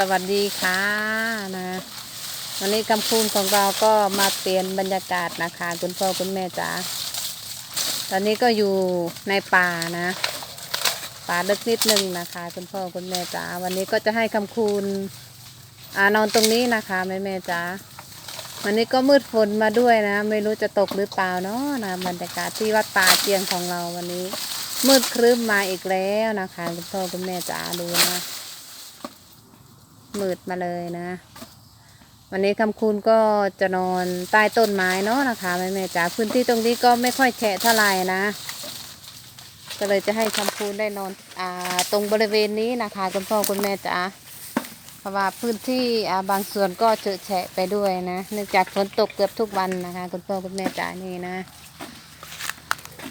สวัสดีค่ะนะวันนี้คำคูณของเราก็มาเปลี่ยนบรรยากาศนะคะ คุณพ่อคุณแม่จ๋าตอนนี้ก็อยู่ในป่านะป่าลึกนิดนึงนะคะ คุณพ่อคุณแม่จ๋าวันนี้ก็จะให้คำคูณอนอนตรงนี้นะคะแม่แม่จ๋าวันนี้ก็มืดฝนมาด้วยนะ ไม่รู้จะตกหรือเปล่าเนาะนะบรรยากาศที่วัดป่าเจียงของเราวันนี้ มืดครึ้มมาอีกแล้วนะคะ คุณพ่อคุณแม่จ๋าดูนะ มืดมาเลยนะ วันนี้คำคูณก็จะนอนใต้ต้นไม้เนาะนะคะแม่แม่จ๋าพื้นที่ตรงนี้ก็ไม่ค่อยแฉะเท่าไหร่นะ ก็เลยจะให้คำคูณได้นอนอ่าตรงบริเวณนี้นะคะคุณพ่อคุณแม่จ๋าเพราะว่าพื้นที่อ่าบางส่วนก็เจอะแฉะไปด้วยนะเนื่องจากฝนตกเกือบทุกวันนะคะคุณพ่อคุณแม่จ๋านี่นะ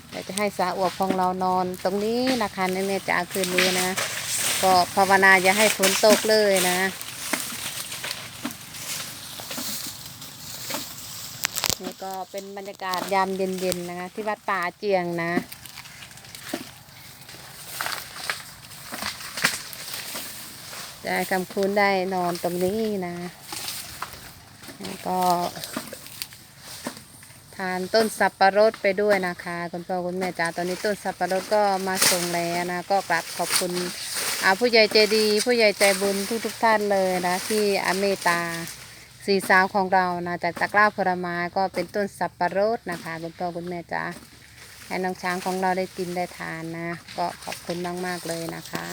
เดี๋ยวจะให้สาอวบของเรานอนตรงนี้นะคะแม่แม่จ๋าคืนนี้นะก็ภาวนาอย่าให้ฝนตกเลยนะ นี่ก็เป็นบรรยากาศยามเย็นๆนะคะ ที่วัดป่าเจียงนะจะให้คำคูณได้นอนตรงนี้นะแล้วก็ ทานต้นสับปะรดไปด้วยนะคะคุณพ่อคุณแม่จ๋าตอนนี้ต้นสับปะรดก็มาส่งแล้วนะ ก็กราบขอบคุณอาผู้ใหญ่ใจดี ผู้ใหญ่ใจบุญทุกทุกท่านเลยนะ ที่อเมตตา สีสาวของเรานะจากตะกร้าผลไม้ก็เป็นต้นสับปะรดนะคะคุณพ่อคุณแม่จ๋าให้น้องช้างของเราได้กินได้ทานนะ ก็ขอบคุณมาก ๆ เลยนะคะ